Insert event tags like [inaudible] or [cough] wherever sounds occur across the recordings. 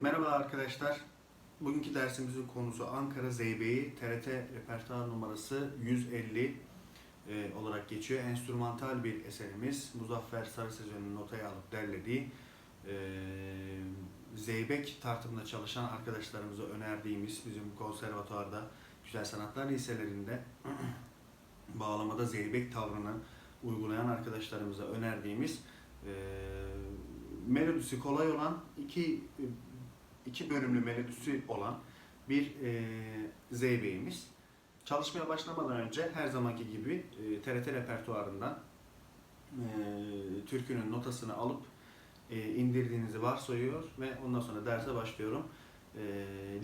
Merhaba arkadaşlar. Bugünkü dersimizin konusu Ankara Zeybeği TRT repertuar numarası 150 e, olarak geçiyor. Enstrümantal bir eserimiz. Muzaffer Sarı Sezen'in notaya alıp derlediği e, Zeybek tartımında çalışan arkadaşlarımıza önerdiğimiz bizim konservatuarda Güzel Sanatlar Liselerinde [clears throat] bağlamada Zeybek tavrını uygulayan arkadaşlarımıza önerdiğimiz e, melodisi kolay olan iki iki bölümlü melodisi olan bir e, zeybeğimiz. Çalışmaya başlamadan önce her zamanki gibi e, TRT repertuarından e, türkünün notasını alıp e, indirdiğinizi varsayıyor ve ondan sonra derse başlıyorum. E,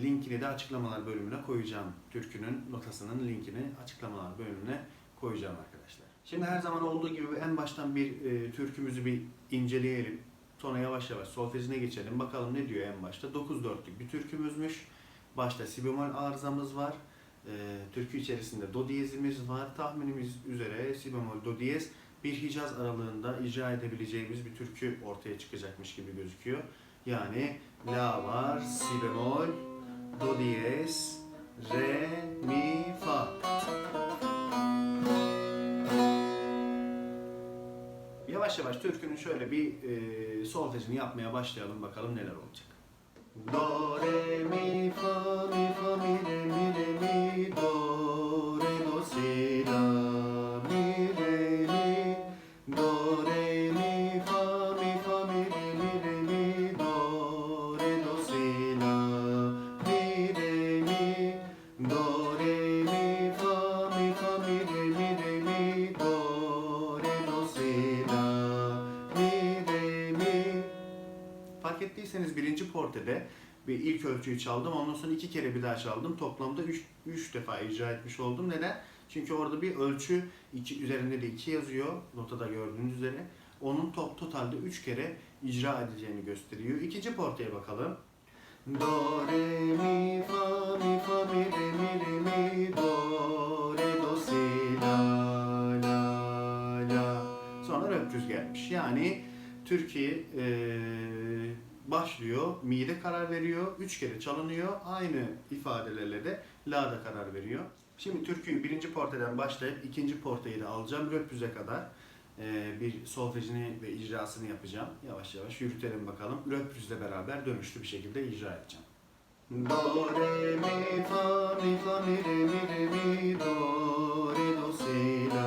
linkini de açıklamalar bölümüne koyacağım. Türkünün notasının linkini açıklamalar bölümüne koyacağım arkadaşlar. Şimdi her zaman olduğu gibi en baştan bir e, türkümüzü bir inceleyelim. Sonra yavaş yavaş solfejine geçelim. Bakalım ne diyor en başta. 9-4'lük bir türkümüzmüş. Başta si bemol arızamız var. Ee, türkü içerisinde do diyezimiz var. Tahminimiz üzere si bemol do diyez bir Hicaz aralığında icra edebileceğimiz bir türkü ortaya çıkacakmış gibi gözüküyor. Yani la var, si bemol, do diyez, re, mi, fa. Yavaş yavaş türkünün şöyle bir e, solfejini yapmaya başlayalım bakalım neler olacak. Do, re, mi, fa, mi, fa, mi, re, mi, re, mi, do, ilk ölçüyü çaldım. Ondan sonra iki kere bir daha çaldım. Toplamda üç, üç defa icra etmiş oldum. Neden? Çünkü orada bir ölçü iki, üzerinde de iki yazıyor. Notada gördüğünüz üzere. Onun top, totalde üç kere icra edeceğini gösteriyor. İkinci portaya bakalım. Do, re, mi, fa, mi, fa, mi, re, mi, re, mi, do, re, do, si, la, la, la. Sonra röptüz gelmiş. Yani Türkiye eee, başlıyor, mi'de karar veriyor, üç kere çalınıyor. Aynı ifadelerle de la'da karar veriyor. Şimdi türküyü birinci porteden başlayıp ikinci porteyi de alacağım. Röpüze kadar eee, bir solfejini ve icrasını yapacağım. Yavaş yavaş yürütelim bakalım. Röpüzle beraber dönüşlü bir şekilde icra edeceğim. Do, re, mi, fa, mi, fa, mi, re, mi, re, mi, do, re, do, si, la,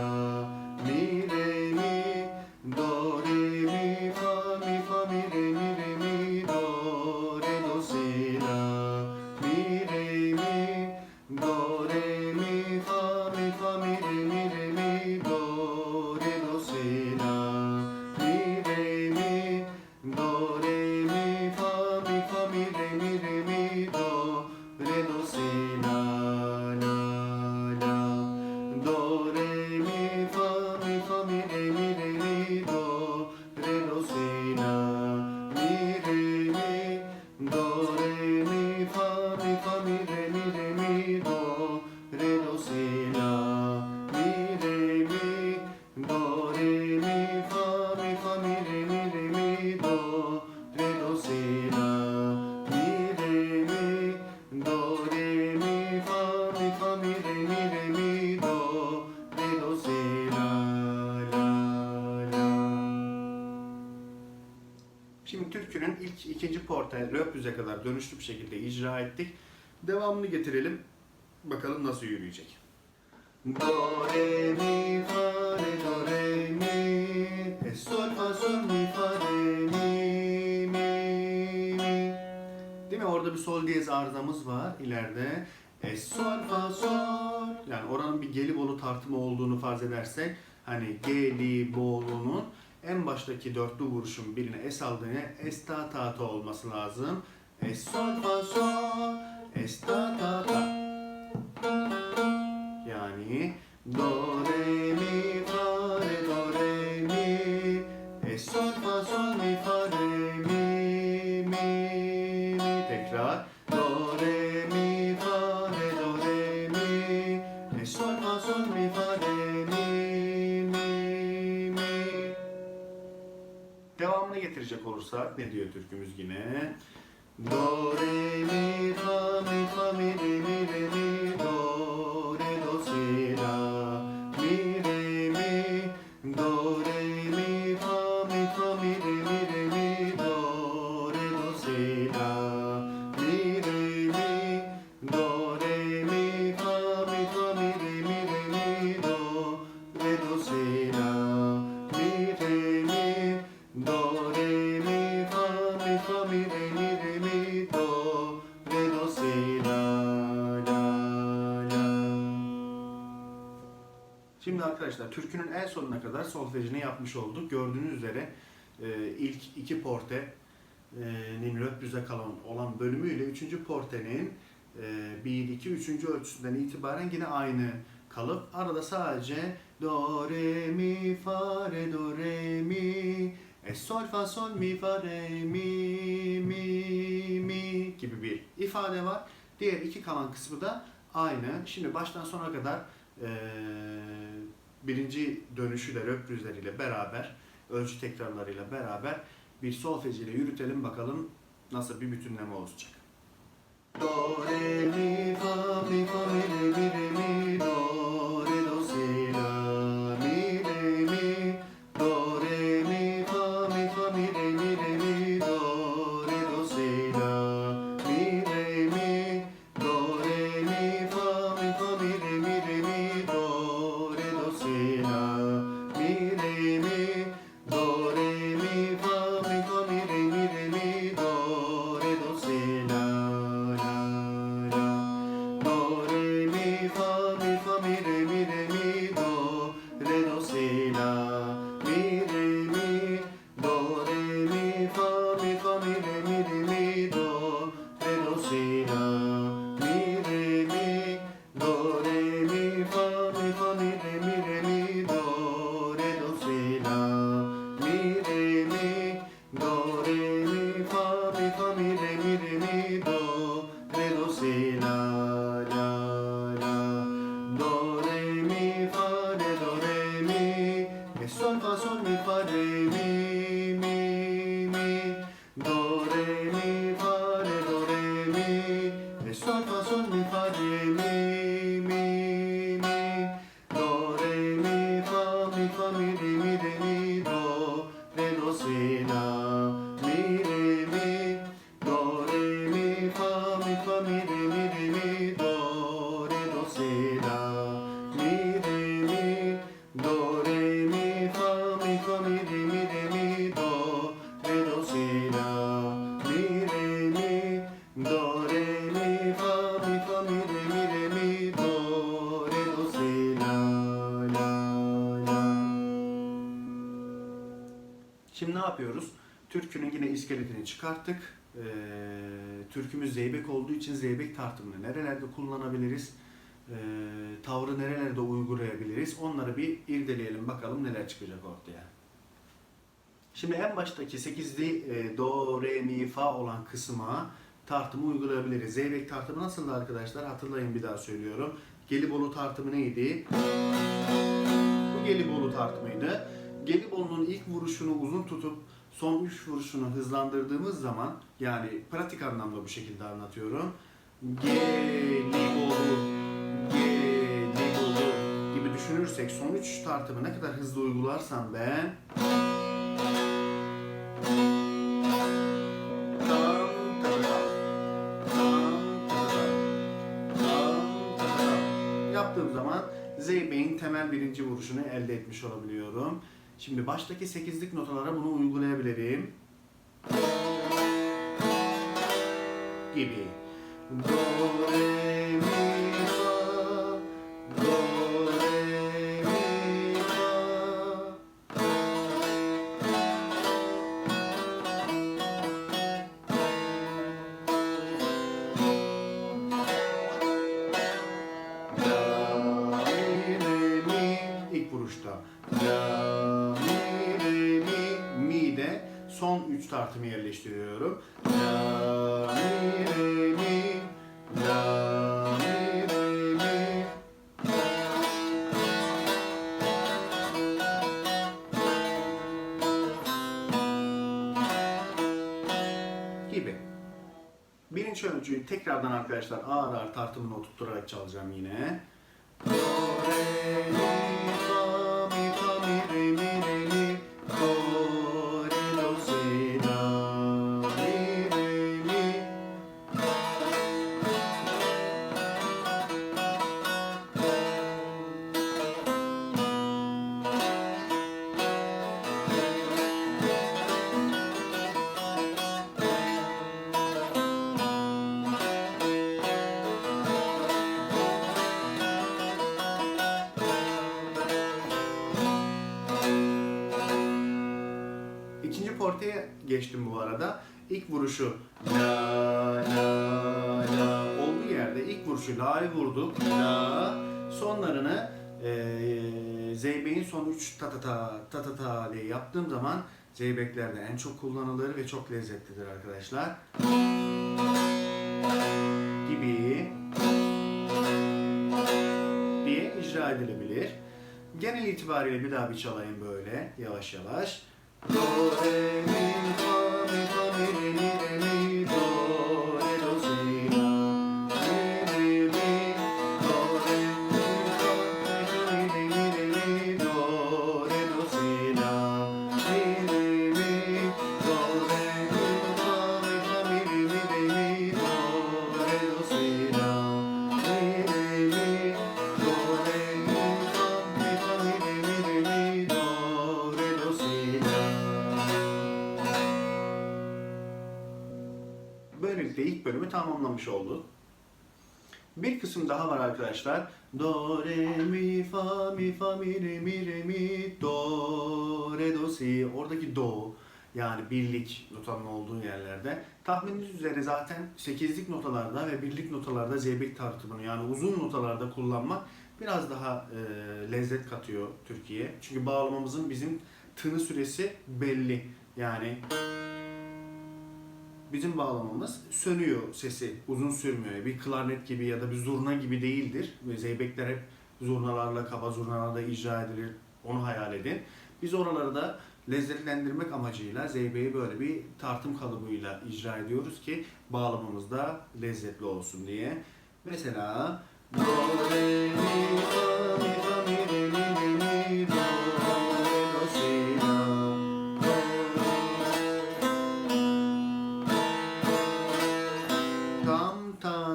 Şimdi türkünün ilk ikinci porta röpüze kadar dönüşlü bir şekilde icra ettik. Devamını getirelim. Bakalım nasıl yürüyecek. Do, re, mi, fa, re, do, re, mi, e, sol, fa, sol, mi, fa, re, mi, mi, mi. Değil mi? Orada bir sol diyez arızamız var ileride. E, sol, fa, sol. Yani oranın bir gelibolu tartımı olduğunu farz edersek hani gelibolu'nun en baştaki dörtlü vuruşun birine es aldığını es ta ta ta olması lazım. Es sol fa sol es ta ta ta. Yani do re mi olursak ne diyor türkümüz yine? Do, re, mi, fa, mi, fa, mi, re, mi, re, mi, Şimdi arkadaşlar türkünün en sonuna kadar solfejini yapmış olduk. Gördüğünüz üzere e, ilk iki porte'nin röpüze kalan olan bölümüyle üçüncü porte'nin e, 1, 2, 3. ölçüsünden itibaren yine aynı kalıp arada sadece do, re, mi, fa, re, do, re, mi, e, sol, fa, sol, mi, fa, re, mi, mi, mi gibi bir ifade var. Diğer iki kalan kısmı da aynı. Şimdi baştan sona kadar eee, birinci dönüşüyle, röprizleriyle beraber, ölçü tekrarlarıyla beraber bir solfej ile yürütelim bakalım nasıl bir bütünleme olacak. Do, re, mi, fa, mi, fa, mi, re, mi, re, mi, do, re, iskeletini çıkarttık. Ee, türkümüz zeybek olduğu için zeybek tartımını nerelerde kullanabiliriz? Ee, tavrı nerelerde uygulayabiliriz? Onları bir irdeleyelim bakalım neler çıkacak ortaya. Şimdi en baştaki 8'li e, do, re, mi, fa olan kısma tartımı uygulayabiliriz. Zeybek tartımı nasıldı arkadaşlar? Hatırlayın bir daha söylüyorum. Gelibolu tartımı neydi? Bu Gelibolu tartımıydı. Gelibolu'nun ilk vuruşunu uzun tutup son üç vuruşunu hızlandırdığımız zaman yani pratik anlamda bu şekilde anlatıyorum. Gelibolu, Gelibolu gibi düşünürsek son üç tartımı ne kadar hızlı uygularsam ben. Yaptığım zaman Zeybek'in temel birinci vuruşunu elde etmiş olabiliyorum. Şimdi baştaki 8'lik notalara bunu uygulayabilirim. Gibi. Do, re, mi, üç tartımı yerleştiriyorum. La, mi, re, mi. La, mi, re, mi. gibi. birinci ölçüyü tekrardan arkadaşlar ağır ağır tartımını oturtturarak çalacağım yine. Do, re, mi, geçtim bu arada. İlk vuruşu la la la olduğu yerde ilk vuruşu la'yı vurduk. La sonlarını eee zeybeğin son 3 ta ta ta ta ta ta diye yaptığım zaman zeybeklerde en çok kullanılır ve çok lezzetlidir arkadaşlar. Gibi diye icra edilebilir. Genel itibariyle bir daha bir çalayım böyle yavaş yavaş. Do, re, mi, Böylelikle ilk bölümü tamamlamış olduk. Bir kısım daha var arkadaşlar. Do, re, mi, fa, mi, fa, mi, re, mi, re, mi, do, re, do, si. Oradaki do yani birlik notanın olduğu yerlerde. Tahmininiz üzere zaten sekizlik notalarda ve birlik notalarda zeybek tartımını yani uzun notalarda kullanmak biraz daha e, lezzet katıyor Türkiye. Çünkü bağlamamızın bizim tını süresi belli. Yani bizim bağlamamız sönüyor sesi, uzun sürmüyor. Bir klarnet gibi ya da bir zurna gibi değildir. Zeybekler hep zurnalarla, kaba zurnalarla icra edilir. Onu hayal edin. Biz oraları da lezzetlendirmek amacıyla zeybeği böyle bir tartım kalıbıyla icra ediyoruz ki bağlamamız da lezzetli olsun diye. Mesela Do, re, mi, fa,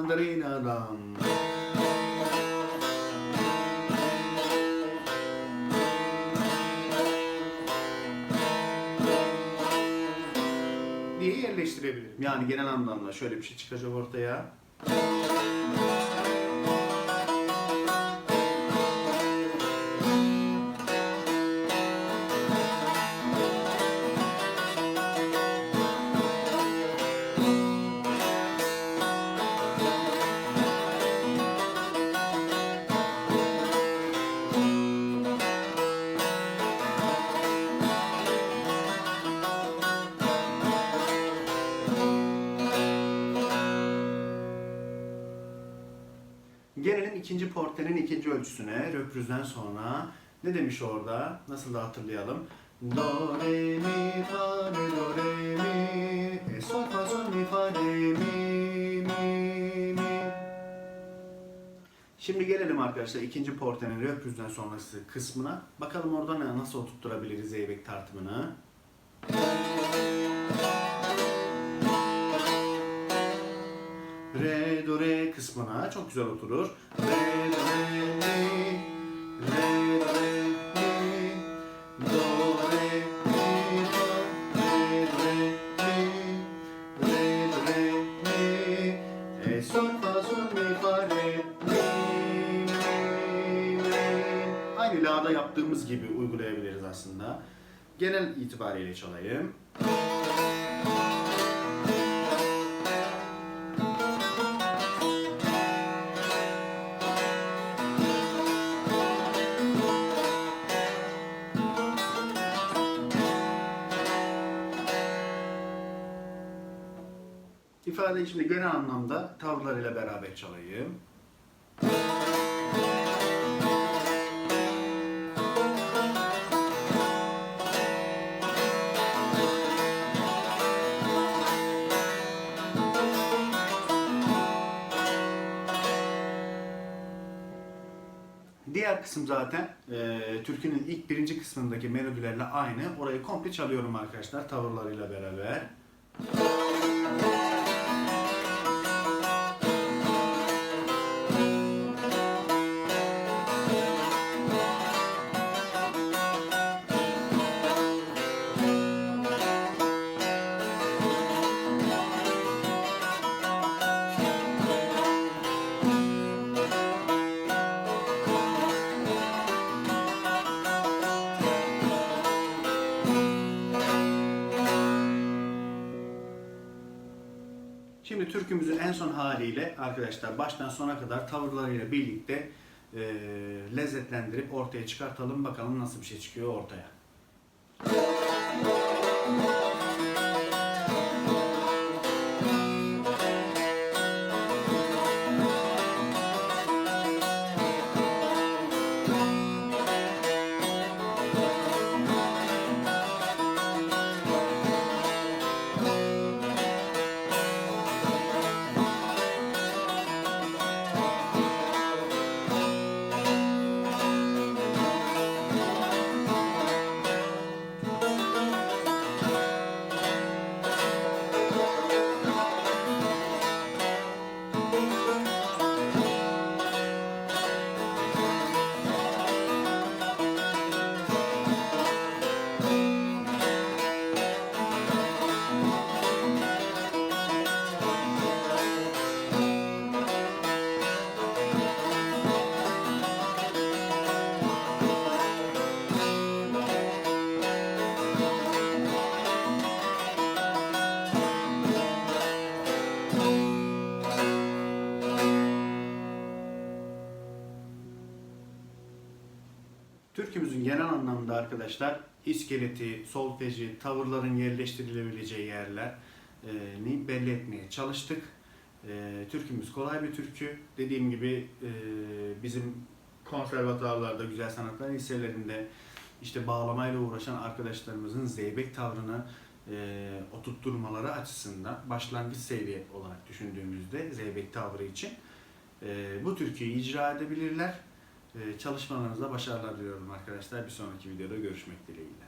tandrina dam. diye yerleştirebilirim. Yani genel anlamda şöyle bir şey çıkacak ortaya. İkinci portenin ikinci ölçüsüne. Röprüzden sonra ne demiş orada? Nasıl da hatırlayalım. Do, re, mi, fa, re, do, re, mi. E, sol, fa, sol, mi, fa, re, mi, mi, mi. Şimdi gelelim arkadaşlar ikinci portenin röprüzden sonrası kısmına. Bakalım orada ne, nasıl oturtturabiliriz zeybek tartımını. Kısmına çok güzel oturur. Re, re, re, re, re, yaptığımız gibi uygulayabiliriz aslında. Genel itibariyle çalayım. ben şimdi genel anlamda tavlarıyla beraber çalayım. Diğer kısım zaten e, türkünün ilk birinci kısmındaki melodilerle aynı. Orayı komple çalıyorum arkadaşlar tavırlarıyla beraber. Türkümüzün en son haliyle arkadaşlar baştan sona kadar tavırlarıyla birlikte e, lezzetlendirip ortaya çıkartalım. Bakalım nasıl bir şey çıkıyor ortaya. Arkadaşlar iskeleti, solfeji, tavırların yerleştirilebileceği yerlerini belli etmeye çalıştık. E, türkümüz kolay bir türkü. Dediğim gibi e, bizim konservatuarlarda, güzel sanatlar liselerinde işte bağlamayla uğraşan arkadaşlarımızın zeybek tavrını e, oturtturmaları açısından başlangıç seviye olarak düşündüğümüzde zeybek tavrı için e, bu türküyü icra edebilirler. Ee, Çalışmalarınızda başarılar diliyorum arkadaşlar. Bir sonraki videoda görüşmek dileğiyle.